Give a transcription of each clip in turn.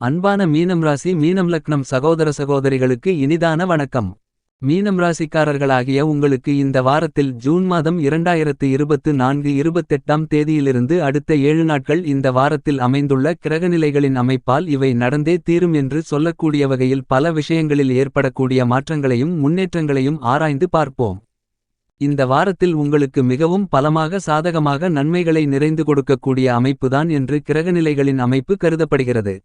அன்பான மீனம் ராசி மீனம் லக்னம் சகோதர சகோதரிகளுக்கு இனிதான வணக்கம். மீனம் ராசிக்காரர்களாகிய உங்களுக்கு இந்த வாரத்தில் ஜூன் மாதம் இரண்டாயிரத்து இருபத்து நான்கு இருபத்தெட்டாம் தேதியிலிருந்து அடுத்த ஏழு நாட்கள் இந்த வாரத்தில் அமைந்துள்ள கிரகநிலைகளின் அமைப்பால் இவை நடந்தே தீரும் என்று சொல்லக்கூடிய வகையில் பல விஷயங்களில் ஏற்படக்கூடிய மாற்றங்களையும் முன்னேற்றங்களையும் ஆராய்ந்து பார்ப்போம். இந்த வாரத்தில் உங்களுக்கு மிகவும் பலமாக சாதகமாக நன்மைகளை நிறைந்து கொடுக்கக்கூடிய அமைப்புதான் என்று கிரகநிலைகளின் அமைப்பு கருதப்படுகிறது.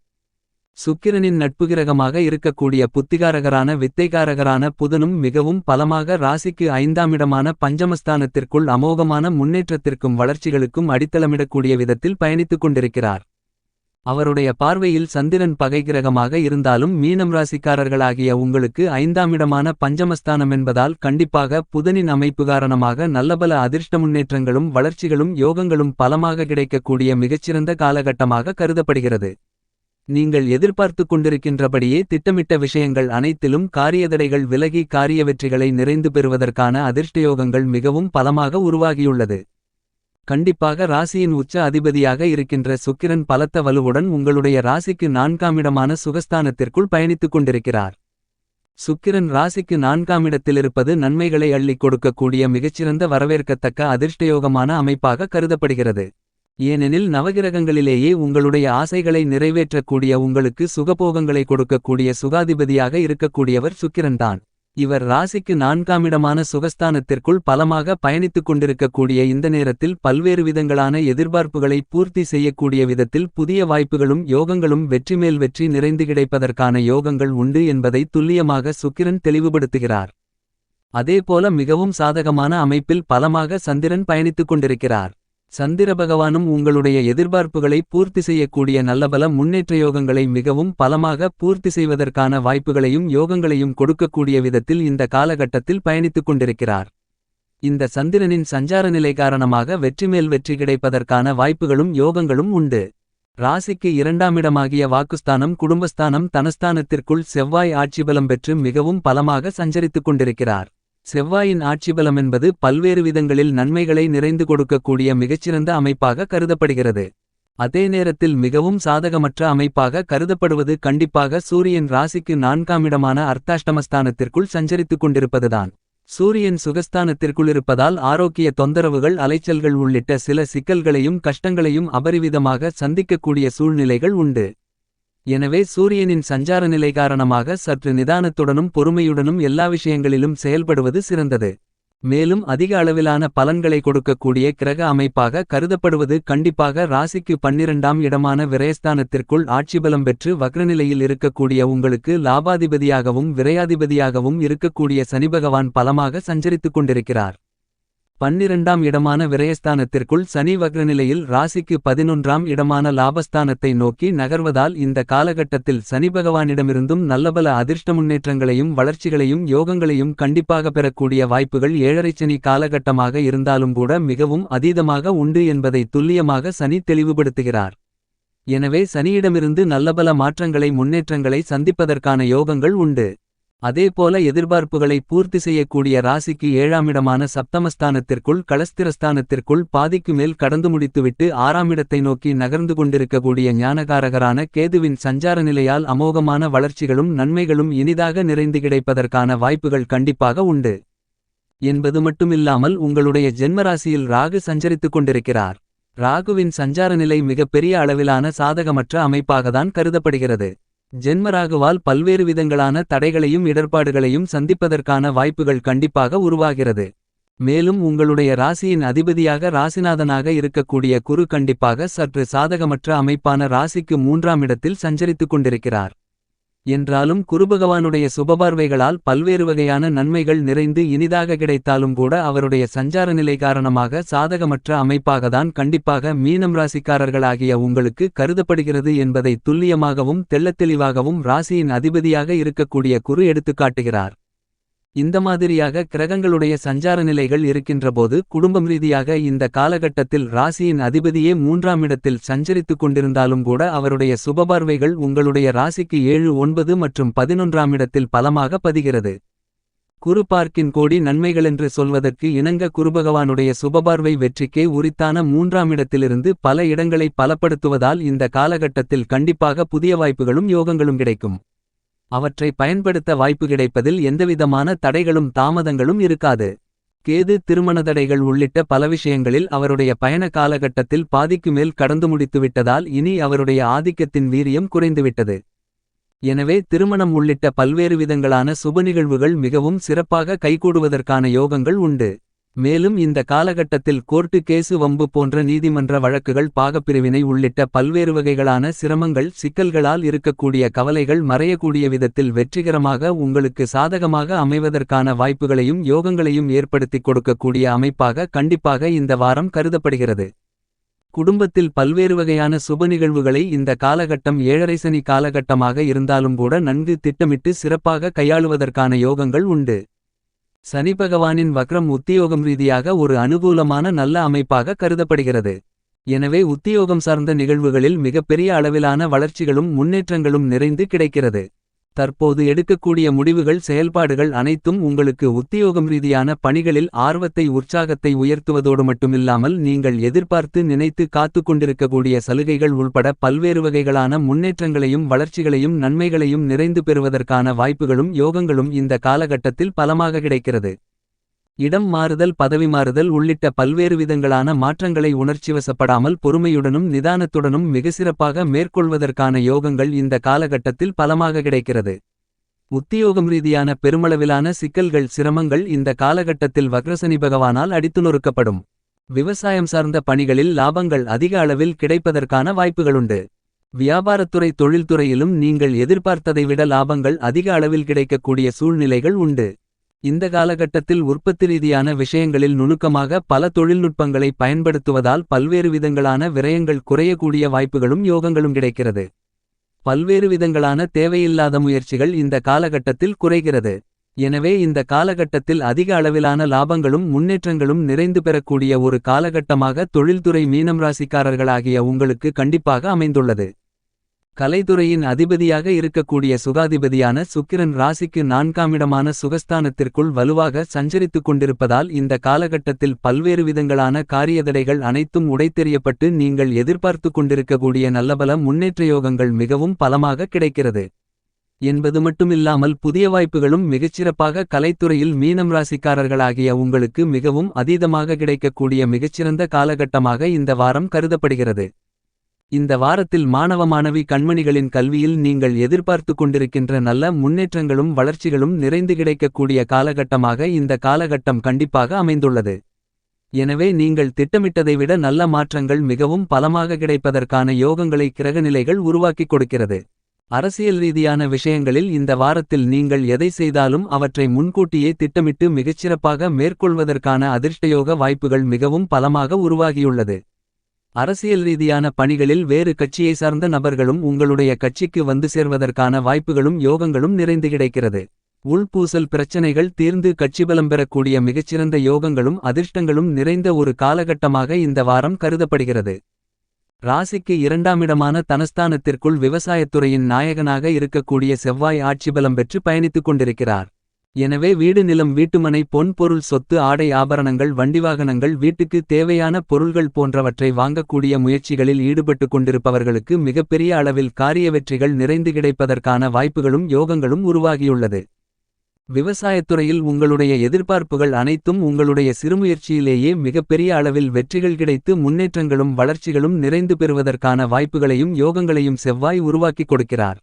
சுக்கிரனின் நட்புகிரகமாக இருக்கக்கூடிய புத்திகாரகரான வித்தைகாரகரான புதனும் மிகவும் பலமாக ராசிக்கு ஐந்தாமிடமான பஞ்சமஸ்தானத்திற்குள் அமோகமான முன்னேற்றத்திற்கும் வளர்ச்சிகளுக்கும் அடித்தளமிடக்கூடிய விதத்தில் பயணித்துக் கொண்டிருக்கிறார். அவருடைய பார்வையில் சந்திரன் பகைகிரகமாக இருந்தாலும் மீனம் ராசிக்காரர்களாகிய உங்களுக்கு ஐந்தாமிடமான பஞ்சமஸ்தானம் என்பதால் கண்டிப்பாக புதனின் அமைப்பு காரணமாக நல்லபல அதிர்ஷ்ட முன்னேற்றங்களும் வளர்ச்சிகளும் யோகங்களும் பலமாக கிடைக்கக்கூடிய மிகச்சிறந்த காலகட்டமாக கருதப்படுகிறது. நீங்கள் எதிர்பார்த்து கொண்டிருக்கின்றபடியே திட்டமிட்ட விஷயங்கள் அனைத்திலும் காரியதடைகள் விலகி காரிய வெற்றிகளை நிறைந்து பெறுவதற்கான அதிர்ஷ்டயோகங்கள் மிகவும் பலமாக உருவாகியுள்ளது. கண்டிப்பாக ராசியின் உச்ச அதிபதியாக இருக்கின்ற சுக்கிரன் பலத்த வலுவுடன் உங்களுடைய ராசிக்கு நான்காமிடமான சுகஸ்தானத்திற்குள் பயணித்துக் கொண்டிருக்கிறார். சுக்கிரன் ராசிக்கு நான்காமிடத்திலிருப்பது நன்மைகளை அள்ளிக் கொடுக்கக்கூடிய மிகச்சிறந்த வரவேற்கத்தக்க அதிர்ஷ்டயோகமான அமைப்பாக கருதப்படுகிறது. ஏனெனில் நவகிரகங்களிலேயே உங்களுடைய ஆசைகளை நிறைவேற்றக்கூடிய உங்களுக்கு சுகபோகங்களை கொடுக்கக்கூடிய சுகாதிபதியாக இருக்கக்கூடியவர் சுக்கிரன்தான் இவர் ராசிக்கு நான்காமிடமான சுகஸ்தானத்திற்குள் பலமாக பயணித்துக் கொண்டிருக்கக்கூடிய இந்த நேரத்தில் பல்வேறு விதங்களான எதிர்பார்ப்புகளை பூர்த்தி செய்யக்கூடிய விதத்தில் புதிய வாய்ப்புகளும் யோகங்களும் வெற்றி மேல் வெற்றி நிறைந்து கிடைப்பதற்கான யோகங்கள் உண்டு என்பதை துல்லியமாக சுக்கிரன் தெளிவுபடுத்துகிறார். அதேபோல மிகவும் சாதகமான அமைப்பில் பலமாக சந்திரன் பயணித்துக் கொண்டிருக்கிறார். சந்திர பகவானும் உங்களுடைய எதிர்பார்ப்புகளை பூர்த்தி செய்யக்கூடிய நல்லபல முன்னேற்ற யோகங்களை மிகவும் பலமாக பூர்த்தி செய்வதற்கான வாய்ப்புகளையும் யோகங்களையும் கொடுக்கக்கூடிய விதத்தில் இந்த காலகட்டத்தில் பயணித்துக் கொண்டிருக்கிறார். இந்த சந்திரனின் சஞ்சார நிலை காரணமாக வெற்றி மேல் வெற்றி கிடைப்பதற்கான வாய்ப்புகளும் யோகங்களும் உண்டு. ராசிக்கு இரண்டாமிடமாகிய வாக்குஸ்தானம் குடும்பஸ்தானம் தனஸ்தானத்திற்குள் செவ்வாய் ஆட்சி பலம் பெற்று மிகவும் பலமாக சஞ்சரித்துக் கொண்டிருக்கிறார். செவ்வாயின் ஆட்சிபலம் என்பது பல்வேறு விதங்களில் நன்மைகளை நிறைந்து கொடுக்கக்கூடிய மிகச்சிறந்த அமைப்பாக கருதப்படுகிறது. அதே நேரத்தில் மிகவும் சாதகமற்ற அமைப்பாக கருதப்படுவது கண்டிப்பாக சூரியன் ராசிக்கு நான்காமிடமான அர்த்தாஷ்டமஸ்தானத்திற்குள் சஞ்சரித்துக் கொண்டிருப்பதுதான். சூரியன் சுகஸ்தானத்திற்குள் இருப்பதால் ஆரோக்கிய தொந்தரவுகள் அலைச்சல்கள் உள்ளிட்ட சில சிக்கல்களையும் கஷ்டங்களையும் அபரிவிதமாக சந்திக்கக்கூடிய சூழ்நிலைகள் உண்டு. எனவே சூரியனின் சஞ்சார நிலை காரணமாக சற்று நிதானத்துடனும் பொறுமையுடனும் எல்லா விஷயங்களிலும் செயல்படுவது சிறந்தது. மேலும் அதிக அளவிலான பலன்களை கொடுக்கக்கூடிய கிரக அமைப்பாக கருதப்படுவது கண்டிப்பாக ராசிக்கு பன்னிரண்டாம் இடமான விரயஸ்தானத்திற்குள் ஆட்சிபலம் பெற்று வக்ரநிலையில் இருக்கக்கூடிய உங்களுக்கு லாபாதிபதியாகவும் விரையாதிபதியாகவும் இருக்கக்கூடிய சனிபகவான் பலமாக சஞ்சரித்துக் கொண்டிருக்கிறார். பன்னிரண்டாம் இடமான விரயஸ்தானத்திற்குள் சனி வக்ரநிலையில் ராசிக்கு பதினொன்றாம் இடமான லாபஸ்தானத்தை நோக்கி நகர்வதால் இந்த காலகட்டத்தில் சனி பகவானிடமிருந்தும் நல்லபல அதிர்ஷ்ட முன்னேற்றங்களையும் வளர்ச்சிகளையும் யோகங்களையும் கண்டிப்பாக பெறக்கூடிய வாய்ப்புகள் ஏழரைச்சனி காலகட்டமாக இருந்தாலும் கூட மிகவும் அதீதமாக உண்டு என்பதை துல்லியமாக சனி தெளிவுபடுத்துகிறார். எனவே சனியிடமிருந்து நல்லபல மாற்றங்களை முன்னேற்றங்களை சந்திப்பதற்கான யோகங்கள் உண்டு. அதேபோல எதிர்பார்ப்புகளை பூர்த்தி செய்யக்கூடிய ராசிக்கு ஏழாமிடமான சப்தமஸ்தானத்திற்குள் களஸ்திரஸ்தானத்திற்குள் பாதிக்கு மேல் கடந்து முடித்துவிட்டு ஆறாமிடத்தை நோக்கி நகர்ந்து கொண்டிருக்கக்கூடிய ஞானகாரகரான கேதுவின் சஞ்சார நிலையால் அமோகமான வளர்ச்சிகளும் நன்மைகளும் இனிதாக நிறைந்து கிடைப்பதற்கான வாய்ப்புகள் கண்டிப்பாக உண்டு. என்பது மட்டுமில்லாமல் உங்களுடைய ஜென்மராசியில் ராகு சஞ்சரித்துக் கொண்டிருக்கிறார். ராகுவின் சஞ்சார நிலை மிகப்பெரிய அளவிலான சாதகமற்ற அமைப்பாகத்தான் கருதப்படுகிறது. ஜென்மராகுவால் பல்வேறு விதங்களான தடைகளையும் இடர்பாடுகளையும் சந்திப்பதற்கான வாய்ப்புகள் கண்டிப்பாக உருவாகிறது. மேலும் உங்களுடைய ராசியின் அதிபதியாக ராசிநாதனாக இருக்கக்கூடிய குரு கண்டிப்பாக சற்று சாதகமற்ற அமைப்பான ராசிக்கு மூன்றாம் இடத்தில் சஞ்சரித்துக் கொண்டிருக்கிறார். என்றாலும் குருபகவானுடைய சுபபார்வைகளால் பல்வேறு வகையான நன்மைகள் நிறைந்து இனிதாக கிடைத்தாலும் கூட அவருடைய சஞ்சார நிலை காரணமாக சாதகமற்ற அமைப்பாகத்தான் கண்டிப்பாக மீனம் ராசிக்காரர்களாகிய உங்களுக்கு கருதப்படுகிறது என்பதை துல்லியமாகவும் தெள்ளத்தெளிவாகவும் ராசியின் அதிபதியாக இருக்கக்கூடிய குரு எடுத்துக்காட்டுகிறார். இந்த மாதிரியாக கிரகங்களுடைய சஞ்சார நிலைகள் இருக்கின்றபோது குடும்பம் ரீதியாக இந்த காலகட்டத்தில் ராசியின் அதிபதியே மூன்றாம் இடத்தில் சஞ்சரித்துக் கொண்டிருந்தாலும் கூட அவருடைய சுபபார்வைகள் உங்களுடைய ராசிக்கு ஏழு ஒன்பது மற்றும் பதினொன்றாம் இடத்தில் பலமாக பதிகிறது. குரு பார்க்கின் கோடி நன்மைகளென்று சொல்வதற்கு இணங்க குருபகவானுடைய சுபபார்வை வெற்றிக்கே உரித்தான மூன்றாம் இடத்திலிருந்து பல இடங்களை பலப்படுத்துவதால் இந்த காலகட்டத்தில் கண்டிப்பாக புதிய வாய்ப்புகளும் யோகங்களும் கிடைக்கும். அவற்றை பயன்படுத்த வாய்ப்பு கிடைப்பதில் எந்தவிதமான தடைகளும் தாமதங்களும் இருக்காது. கேது திருமண தடைகள் உள்ளிட்ட பல விஷயங்களில் அவருடைய பயண காலகட்டத்தில் பாதிக்கு மேல் கடந்து முடித்துவிட்டதால் இனி அவருடைய ஆதிக்கத்தின் வீரியம் குறைந்துவிட்டது. எனவே திருமணம் உள்ளிட்ட பல்வேறு விதங்களான சுப நிகழ்வுகள் மிகவும் சிறப்பாக கைகூடுவதற்கான யோகங்கள் உண்டு. மேலும் இந்த காலகட்டத்தில் கோர்ட்டு கேசு வம்பு போன்ற நீதிமன்ற வழக்குகள் பாகப்பிரிவினை உள்ளிட்ட பல்வேறு வகைகளான சிரமங்கள் சிக்கல்களால் இருக்கக்கூடிய கவலைகள் மறையக்கூடிய விதத்தில் வெற்றிகரமாக உங்களுக்கு சாதகமாக அமைவதற்கான வாய்ப்புகளையும் யோகங்களையும் ஏற்படுத்திக் கொடுக்கக்கூடிய அமைப்பாக கண்டிப்பாக இந்த வாரம் கருதப்படுகிறது. குடும்பத்தில் பல்வேறு வகையான சுப நிகழ்வுகளை இந்த காலகட்டம் ஏழரை சனி காலகட்டமாக இருந்தாலும் கூட நன்கு திட்டமிட்டு சிறப்பாக கையாளுவதற்கான யோகங்கள் உண்டு. சனி பகவானின் வக்ரம் உத்தியோகம் ரீதியாக ஒரு அனுகூலமான நல்ல அமைப்பாக கருதப்படுகிறது. எனவே உத்தியோகம் சார்ந்த நிகழ்வுகளில் மிகப்பெரிய அளவிலான வளர்ச்சிகளும் முன்னேற்றங்களும் நிறைந்து கிடைக்கிறது. தற்போது எடுக்கக்கூடிய முடிவுகள் செயல்பாடுகள் அனைத்தும் உங்களுக்கு உத்தியோகம் ரீதியான பணிகளில் ஆர்வத்தை உற்சாகத்தை உயர்த்துவதோடு மட்டுமில்லாமல் நீங்கள் எதிர்பார்த்து நினைத்து காத்து கொண்டிருக்கக்கூடிய சலுகைகள் உள்பட பல்வேறு வகைகளான முன்னேற்றங்களையும் வளர்ச்சிகளையும் நன்மைகளையும் நிறைந்து பெறுவதற்கான வாய்ப்புகளும் யோகங்களும் இந்த காலகட்டத்தில் பலமாக கிடைக்கிறது. இடம் மாறுதல் பதவி மாறுதல் உள்ளிட்ட பல்வேறு விதங்களான மாற்றங்களை உணர்ச்சிவசப்படாமல் பொறுமையுடனும் நிதானத்துடனும் மிக சிறப்பாக மேற்கொள்வதற்கான யோகங்கள் இந்த காலகட்டத்தில் பலமாக கிடைக்கிறது. உத்தியோகம் ரீதியான பெருமளவிலான சிக்கல்கள் சிரமங்கள் இந்த காலகட்டத்தில் வக்ரசனி பகவானால் அடித்து நொறுக்கப்படும் விவசாயம் சார்ந்த பணிகளில் லாபங்கள் அதிக அளவில் கிடைப்பதற்கான வாய்ப்புகளுண்டு. வியாபாரத்துறை தொழில்துறையிலும் நீங்கள் எதிர்பார்த்ததை விட லாபங்கள் அதிக அளவில் கிடைக்கக்கூடிய சூழ்நிலைகள் உண்டு. இந்த காலகட்டத்தில் உற்பத்தி ரீதியான விஷயங்களில் நுணுக்கமாக பல தொழில்நுட்பங்களை பயன்படுத்துவதால் பல்வேறு விதங்களான விரயங்கள் குறையக்கூடிய வாய்ப்புகளும் யோகங்களும் கிடைக்கிறது. பல்வேறு விதங்களான தேவையில்லாத முயற்சிகள் இந்த காலகட்டத்தில் குறைகிறது. எனவே இந்த காலகட்டத்தில் அதிக அளவிலான லாபங்களும் முன்னேற்றங்களும் நிறைந்து பெறக்கூடிய ஒரு காலகட்டமாக தொழில்துறை மீனம் ராசிக்காரர்களாகிய உங்களுக்கு கண்டிப்பாக அமைந்துள்ளது. கலைத்துறையின் அதிபதியாக இருக்கக்கூடிய சுகாதிபதியான சுக்கிரன் ராசிக்கு நான்காமிடமான சுகஸ்தானத்திற்குள் வலுவாக சஞ்சரித்துக் கொண்டிருப்பதால் இந்த காலகட்டத்தில் பல்வேறு விதங்களான காரியதடைகள் அனைத்தும் உடைத்தெறியப்பட்டு நீங்கள் எதிர்பார்த்து கொண்டிருக்கக்கூடிய நல்லபல முன்னேற்ற யோகங்கள் மிகவும் பலமாக கிடைக்கிறது. என்பது மட்டுமில்லாமல் புதிய வாய்ப்புகளும் மிகச்சிறப்பாக கலைத்துறையில் மீனம் ராசிக்காரர்களாகிய உங்களுக்கு மிகவும் அதீதமாக கிடைக்கக்கூடிய மிகச்சிறந்த காலகட்டமாக இந்த வாரம் கருதப்படுகிறது. இந்த வாரத்தில் மாணவ மாணவி கண்மணிகளின் கல்வியில் நீங்கள் எதிர்பார்த்து கொண்டிருக்கின்ற நல்ல முன்னேற்றங்களும் வளர்ச்சிகளும் நிறைந்து கிடைக்கக்கூடிய காலகட்டமாக இந்த காலகட்டம் கண்டிப்பாக அமைந்துள்ளது. எனவே நீங்கள் திட்டமிட்டதை விட நல்ல மாற்றங்கள் மிகவும் பலமாக கிடைப்பதற்கான யோகங்களை கிரகநிலைகள் உருவாக்கிக் கொடுக்கிறது. அரசியல் ரீதியான விஷயங்களில் இந்த வாரத்தில் நீங்கள் எதை செய்தாலும் அவற்றை முன்கூட்டியே திட்டமிட்டு மிகச்சிறப்பாக மேற்கொள்வதற்கான அதிர்ஷ்டயோக வாய்ப்புகள் மிகவும் பலமாக உருவாகியுள்ளது. அரசியல் ரீதியான பணிகளில் வேறு கட்சியை சார்ந்த நபர்களும் உங்களுடைய கட்சிக்கு வந்து சேர்வதற்கான வாய்ப்புகளும் யோகங்களும் நிறைந்து கிடைக்கிறது. உள்பூசல் பிரச்சனைகள் தீர்ந்து கட்சிபலம் பெறக்கூடிய மிகச்சிறந்த யோகங்களும் அதிர்ஷ்டங்களும் நிறைந்த ஒரு காலகட்டமாக இந்த வாரம் கருதப்படுகிறது. ராசிக்கு இரண்டாமிடமான தனஸ்தானத்திற்குள் விவசாயத்துறையின் நாயகனாக இருக்கக்கூடிய செவ்வாய் ஆட்சிபலம் பெற்று பயணித்துக் கொண்டிருக்கிறார். எனவே வீடு நிலம் வீட்டுமனை பொன் பொருள் சொத்து ஆடை ஆபரணங்கள் வண்டிவாகனங்கள் வீட்டுக்கு தேவையான பொருள்கள் போன்றவற்றை வாங்கக்கூடிய முயற்சிகளில் ஈடுபட்டு கொண்டிருப்பவர்களுக்கு மிகப்பெரிய அளவில் காரிய வெற்றிகள் நிறைந்து கிடைப்பதற்கான வாய்ப்புகளும் யோகங்களும் உருவாகியுள்ளது. விவசாயத்துறையில் உங்களுடைய எதிர்பார்ப்புகள் அனைத்தும் உங்களுடைய சிறுமுயற்சியிலேயே மிகப்பெரிய அளவில் வெற்றிகள் கிடைத்து முன்னேற்றங்களும் வளர்ச்சிகளும் நிறைந்து பெறுவதற்கான வாய்ப்புகளையும் யோகங்களையும் செவ்வாய் உருவாக்கிக் கொடுக்கிறார்.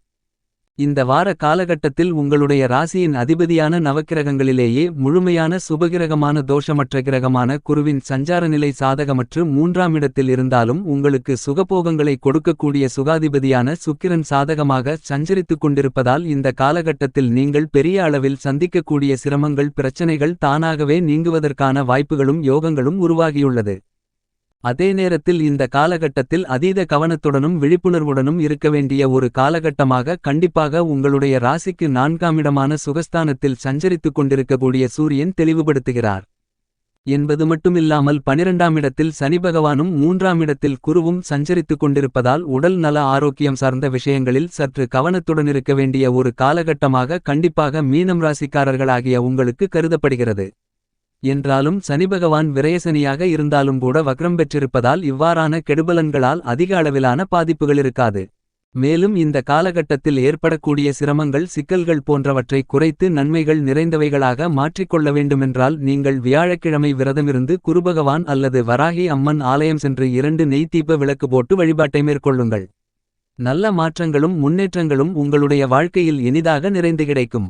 இந்த வார காலகட்டத்தில் உங்களுடைய ராசியின் அதிபதியான நவக்கிரகங்களிலேயே முழுமையான சுபகிரகமான தோஷமற்ற கிரகமான குருவின் சஞ்சார நிலை சாதகமற்று மூன்றாம் இடத்தில் இருந்தாலும் உங்களுக்கு சுகபோகங்களை கொடுக்கக்கூடிய சுகாதிபதியான சுக்கிரன் சாதகமாக சஞ்சரித்துக் கொண்டிருப்பதால் இந்த காலகட்டத்தில் நீங்கள் பெரிய அளவில் சந்திக்கக்கூடிய சிரமங்கள் பிரச்சனைகள் தானாகவே நீங்குவதற்கான வாய்ப்புகளும் யோகங்களும் உருவாகியுள்ளது. அதே நேரத்தில் இந்த காலகட்டத்தில் அதீத கவனத்துடனும் விழிப்புணர்வுடனும் இருக்க வேண்டிய ஒரு காலகட்டமாக கண்டிப்பாக உங்களுடைய ராசிக்கு நான்காமிடமான சுகஸ்தானத்தில் சஞ்சரித்துக் கொண்டிருக்கக்கூடிய சூரியன் தெளிவுபடுத்துகிறார் என்பது மட்டுமில்லாமல் பனிரெண்டாம் இடத்தில் சனிபகவானும் மூன்றாம் இடத்தில் குருவும் சஞ்சரித்துக் கொண்டிருப்பதால் உடல் நல ஆரோக்கியம் சார்ந்த விஷயங்களில் சற்று கவனத்துடன் இருக்க வேண்டிய ஒரு காலகட்டமாக கண்டிப்பாக மீனம் ராசிக்காரர்களாகிய உங்களுக்கு கருதப்படுகிறது. என்றாலும் சனிபகவான் விரயசனியாக இருந்தாலும் கூட வக்ரம் பெற்றிருப்பதால் இவ்வாறான கெடுபலன்களால் அதிக அளவிலான பாதிப்புகள் இருக்காது மேலும் இந்த காலகட்டத்தில் ஏற்படக்கூடிய சிரமங்கள் சிக்கல்கள் போன்றவற்றை குறைத்து நன்மைகள் நிறைந்தவைகளாக மாற்றிக்கொள்ள வேண்டுமென்றால் நீங்கள் வியாழக்கிழமை விரதமிருந்து குருபகவான் அல்லது வராகி அம்மன் ஆலயம் சென்று இரண்டு நெய்த்தீப விளக்கு போட்டு வழிபாட்டை மேற்கொள்ளுங்கள். நல்ல மாற்றங்களும் முன்னேற்றங்களும் உங்களுடைய வாழ்க்கையில் இனிதாக நிறைந்து கிடைக்கும்.